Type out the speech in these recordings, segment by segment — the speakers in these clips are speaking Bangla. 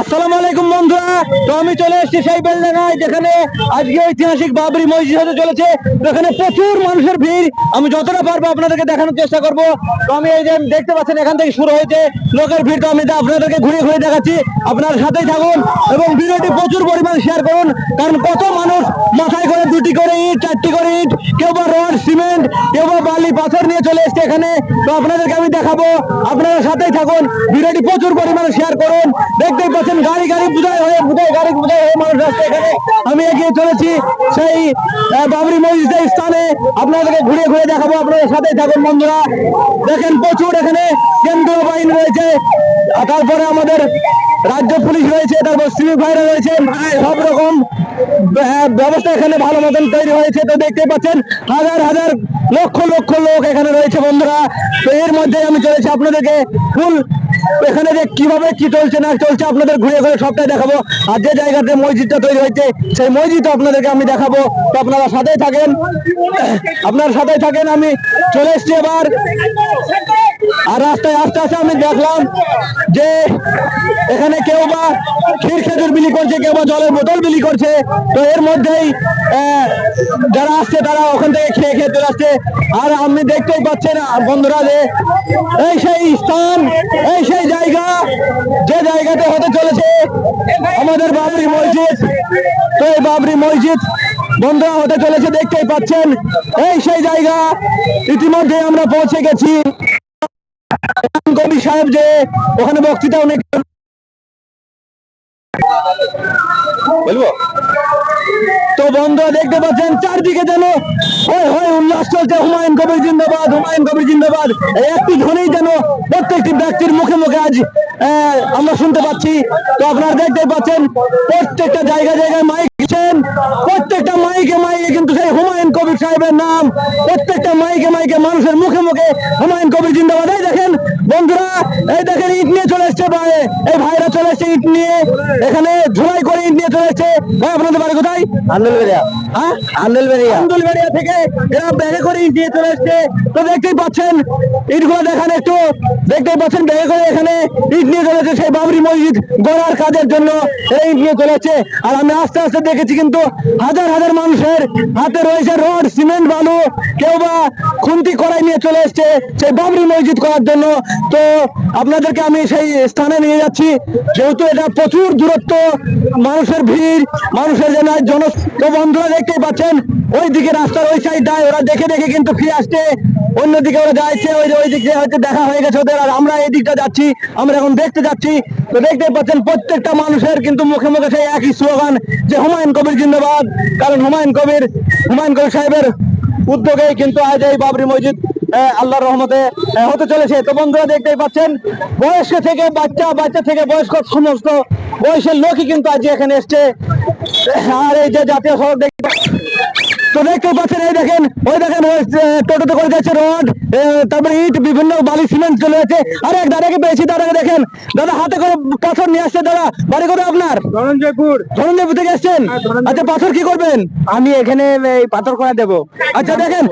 আসসালামু আলাইকুম বন্ধুরা। তো আমি চলে এসেছি সেই বেলডাঙ্গায়, যেখানে আজকে ঐতিহাসিক বাবরি মসজিদ হতে চলেছে। তো এখানে প্রচুর মানুষের ভিড়। আমি যতটা পারব আপনাদেরকে দেখানোর চেষ্টা করব। তো আমি এই যে দেখতে পাচ্ছেন, এখান থেকে শুরু হয়েছে লোকের ভিড়। তো আমি আপনাদেরকে ঘুরে ঘুরে দেখাচ্ছি। আপনার সাথেই থাকুন এবং ভিডিওটি প্রচুর পরিমাণ শেয়ার করুন। কারণ কত মানুষ মাথায় করে দুটি করে ইট, চারটি করে ইট, কেউ বা রড, সিমেন্ট, কেউ বা বালি, পাথর নিয়ে চলে এসছে এখানে। তো আপনাদেরকে আমি দেখাবো। আপনারা সাথেই থাকুন। ভিডিওটি প্রচুর পরিমাণে শেয়ার করুন। দেখতেই পাচ্ছেন গাড়ি গাড়ি বুঝাই হয়ে বুঝাই গাড়ি বুঝাই হয়ে মানুষ আসছে এখানে। আমি এগিয়ে চলেছি সেই বাবরি মসজিদের স্থানে। আপনাদেরকে ঘুরে ঘুরে দেখাবো, আপনাদের সাথেই থাকুন বন্ধুরা। দেখেন প্রচুর এখানে কেন্দ্রীয় বাহিনী রয়েছে। তারপরে আমাদের রাজ্য পুলিশ রয়েছে, তারপর সিভিক ভাইরা রয়েছে, সব রকম ব্যবস্থা এখানে ভালো মতন তৈরি হয়েছে। তো দেখতে পাচ্ছেন, হাজার হাজার, লক্ষ লক্ষ লোক এখানে রয়েছে বন্ধুরা। তো এর মধ্যে আমি চলেছি। আপনাদেরকে ফুল এখানে যে কীভাবে কি চলছে না চলছে আপনাদের ঘুরে ঘুরে সবটাই দেখাবো। আর যে জায়গাতে মসজিদটা তৈরি হয়েছে, সেই মসজিদটা আপনাদেরকে আমি দেখাবো। তো আপনারা সাথেই থাকেন। আপনার সাথেই থাকেন, আমি চলে এসছি এবার। আর রাস্তায় আস্তে আস্তে আমি দেখলাম যে এখানে কেউ বা ক্ষীর খেজুর বিলি করছে, কেউ বা জলের বোতল বিলি করছে। তো এর মধ্যেই যারা আসছে তারা ওখান থেকে খেয়ে খেয়ে চলে আসছে। আর আপনি দেখতেই পাচ্ছেন বন্ধুরা যে এই সেই স্থান, এই সেই জায়গা, যে জায়গাতে হতে চলেছে আমাদের বাবরি মসজিদ। তো এই বাবরি মসজিদ বন্ধুরা হতে চলেছে, দেখতেই পাচ্ছেন। এই সেই জায়গা ইতিমধ্যে আমরা পৌঁছে গেছি। কবি সাহেব যে ওখানে বক্তৃতা অনেক বলব? তো বন্ধুরা দেখতে পাচ্ছেন, চারদিকে যেন হয় হয় উল্লাস চলছে, হুমায়ুন কবির জিন্দাবাদ, হুমায়ুন কবির জিন্দাবাদ। একটি যেন প্রত্যেকটি ব্যক্তির মুখে মুখে আজ আমরা শুনতে পাচ্ছি। তো আপনারা দেখতে পাচ্ছেন, প্রত্যেকটা জায়গা জায়গায় মাইক প্রত্যেকটা মাইকে মাইকে কিন্তু সেই হুমায়ুন কবির সাহেবের নাম, প্রত্যেকটা মাইকে মাইকে মানুষের মুখে মুখে হুমায়ুন কবির জিন্দাবাদ। দেখেন বন্ধুরা এই দেখেন ইট নিয়ে চলে এসছে ভাই। এই ভাইরা চলে এসছে ইট নিয়ে। এখানে ঝুলাই করে ইট নিয়ে চলে এসছে। ভাই আপনাদের বাড়ি কোথায়? আন্দুলবেড়িয়া হ্যাঁ? আন্দুলবেড়িয়া আন্দুলবেড়িয়া থেকে এরা ব্যাগে করে ইট নিয়ে চলে এসছে। তো দেখতেই পাচ্ছেন ইটগুলো দেখান একটু। দেখতেই পাচ্ছেন ব্যাগে করে এখানে ইট নিয়ে চলেছে সেই বাবরি মসজিদ গড়ার কাজের জন্য। এই ইট নিয়ে চলেছে আর আমি আস্তে আস্তে দেখেছি কিন্তু হাজার হাজার মানুষের হাতে রয়েছে রড সিমেন্ট বালু। কেউ বা খুন্তি করাই নিয়ে চলে এসছে সেই বাবরি মসজিদ করার জন্য। তো আপনাদেরকে আমি সেই স্থানে নিয়ে যাচ্ছি। যেহেতু এটা প্রচুর দূরত্ব, মানুষের ভিড়, মানুষের যেন জন বন্ধুরা দেখতেই পাচ্ছেন ওই দিকে রাস্তার ওই সাইডটায় ওরা দেখে দেখে কিন্তু ফিরে আসছে। অন্যদিকে ওরা যাচ্ছে, ওই ওই দিকে হয়তো দেখা হয়ে গেছে ওদের, আর আমরা এই দিকটা যাচ্ছি, আমরা এখন দেখতে যাচ্ছি। তো দেখতে পাচ্ছেন, প্রত্যেকটা মানুষের কিন্তু মুখে মুখে সেই একই স্লোগান যে হুমায়ুন কবির জিন্দাবাদ। কারণ হুমায়ুন কবির হুমায়ুন কবির সাহেবের উদ্যোগেই কিন্তু আজ এই বাবরি মসজিদ আল্লাহর রহমতে হতে চলেছে। তো বন্ধুরা দেখতেই পাচ্ছেন, বয়স্ক থেকে বাচ্চা বাচ্চা থেকে বয়স্ক সমস্ত বয়সের লোকই কিন্তু আজ এখানে এসছে। আর এই যে জাতীয় সড়ক তো দেখতে পাচ্ছেন এই দেখেন ওই দেখেন ওই টোটোতে করে যাচ্ছে রড তারপরে ইট বিভিন্ন বালি সিমেন্ট চলে যাচ্ছে। আর এক দাদাকে পেয়েছি দাদাকে দেখেন। দাদা হাতে করে পাথর নিয়ে আসছে দাদা বাড়ি করে আপনার? ধনঞ্জয়পুর। ধনঞ্জয়পুর থেকে এসছেন? আচ্ছা পাথর কি করবেন? আমি এখানে এই পাথর করে দেবো। আচ্ছা দেখেন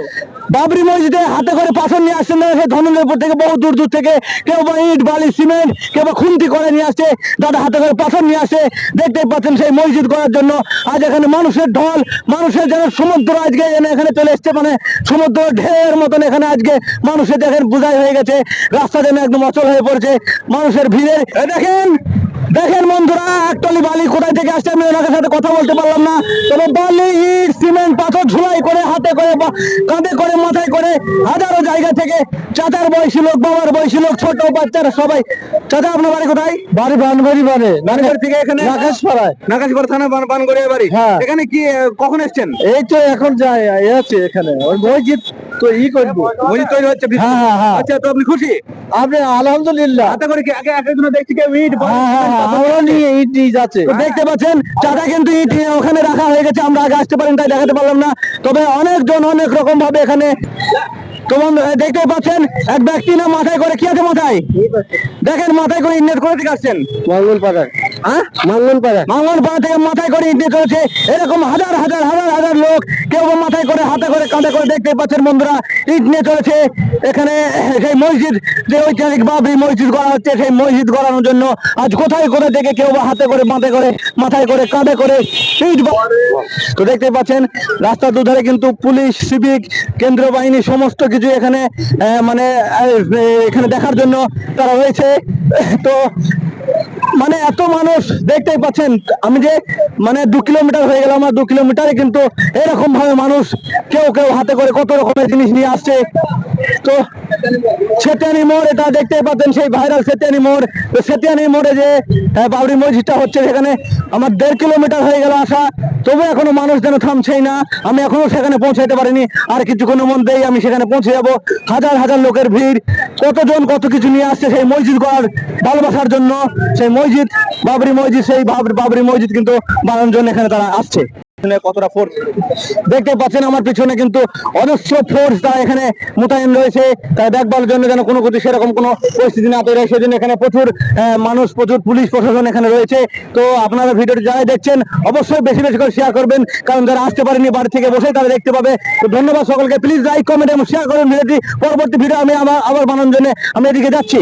বাবরি মসজিদে হাতে করে পাথর নিয়ে আসছেন দাদা সেই ধনঞ্জয়পুর থেকে বহু দূর দূর থেকে। কেউ বা ইট, বালি, সিমেন্ট, কেউ বা খুন্তি করে নিয়ে আসছে। দাদা হাতে করে পাথর নিয়ে আসে। দেখতে পাচ্ছেন সেই মসজিদ করার জন্য। আজ এখানে মানুষের ঢল, মানুষের যেন সমুদ্র আজকে এনে এখানে চলে এসছে মানে সমুদ্র ঢের মতন এখানে আজকে মানুষের দেখেন বোঝাই হয়ে গেছে। রাস্তা যেন একদম অচল হয়ে পড়েছে। মানুষের ভিড়ে দেখেন দেখেন বন্ধুরা, একটলি বালি কোথায় থেকে আসছে, আমি ওনাদের সাথে কথা বলতে পারলাম না। তবে বালি, ইট, সিমেন্ট, পাথর ঝুলাই করে কাঁধে করে মাথায় করে হাজারো জায়গা থেকে চাচার বয়সী লোক বাবার বয়সী লোক ছোট বাচ্চারা সবাই। চাচা আপনার বাড়ি কোথায়? বাড়ি বানবাড়ি বাড়ি বানগড় থেকে এখানে নাকাশপাড়ায়। নাকাশপাড়া থানা বান বানগড়িয়া বাড়ি। হ্যাঁ। এখানে কি কখন এসছেন? এই তো এখন যাই আছে এখানে। ওই মসজিদ তো ই করব। মসজিদ তৈরি হচ্ছে হ্যাঁ, হ্যাঁ, হ্যাঁ। আচ্ছা তো আপনি খুশি? আপনি আলহামদুলিল্লাহ। হাতে করে আগে এক একজন দেখছি কেউ ইট বালি, পাথর আমরাও নিয়ে ইট নিয়ে যাচ্ছে। দেখতে পাচ্ছেন চাকা কিন্তু ইট ওখানে রাখা হয়ে গেছে আমরা আগে আসতে পারেন তাই দেখাতে পারলাম না। তবে অনেকজন অনেক রকম ভাবে এখানে তো বন্ধু, দেখতে পাচ্ছেন এক ব্যক্তি না মাথায় করে কি আছে মাথায়? দেখেন মাথায় করে ইন্টার করে দিকে আসছেন? মঙ্গল পাড়ায় হ্যাঁ? মাঙ্গন পাড়া থেকে মাথায় করে এরকম হাজার হাজার হাজার হাজার লোক কেউ মাথায় করে, হাতে করে, কাঁধে করে দেখতে পাচ্ছেন নিয়ে চলেছে। এখানে সেই মসজিদ, যে মসজিদ করা হচ্ছে, সেই মসজিদ জন্য আজ কোথায় কোথায় থেকে কেউ বা হাতে করে মাথায় করে মাথায় করে, কাঁধে করে ইট তো দেখতে পাচ্ছেন, রাস্তার দুধারে কিন্তু পুলিশ, সিভিক কেন্দ্র বাহিনী, সমস্ত কিছু এখানে মানে এখানে দেখার জন্য তারা রয়েছে। তো মানে এত মানুষ দেখতেই পাচ্ছেন, আমি যে মানে দু কিলোমিটার হয়ে গেলাম আমার দু কিলোমিটারে কিন্তু এরকম ভাবে মানুষ কেউ কেউ হাতে করে কত রকমের জিনিস নিয়ে আসছে। তো সেতিয়ানি মোড়, এটা দেখতেই পাচ্ছেন সেই ভাইরাল সেতিয়ানি মোড়। তো সেতিয়ানি মোড়ে যে বাবরি মসজিদটা হচ্ছে সেখানে আমার দেড় কিলোমিটার হয়ে গেল আসা। তবু এখনও মানুষ যেন থামছেই না, আমি এখনও সেখানে পৌঁছাইতে পারিনি। আর কিছুক্ষণের মধ্যেই আমি সেখানে পৌঁছে যাব। হাজার হাজার লোকের ভিড়, কতজন কত কিছু নিয়ে আসছে সেই মসজিদ করার ভালোবাসার জন্য। সেই মসজিদ, বাবরি মসজিদ, সেই বাবরি মসজিদ কিন্তু বানানোর জন্য এখানে তারা আসছে। কতটা ফোর্স দেখতে পাচ্ছেন আমার পিছনে কিন্তু অজস্র ফোর্স তারা এখানে মোতায়েন রয়েছে। তাই দেখভালের জন্য যেন কোনো কিছু সেরকম কোনো পরিস্থিতি না তৈরি হয়, সেজন্য এখানে প্রচুর মানুষ, প্রচুর পুলিশ প্রশাসন এখানে রয়েছে। তো আপনারা ভিডিওটি যারা দেখছেন, অবশ্যই বেশি বেশি করে শেয়ার করবেন, কারণ যারা আসতে পারেনি বাড়ি থেকে বসে তারা দেখতে পাবে। তো ধন্যবাদ সকলকে প্লিজ লাইক কমেন্ট এবং শেয়ার করুন ভিডিওটি। পরবর্তী ভিডিও আমি আবার আবার বানানোর জন্য আমি এদিকে যাচ্ছি।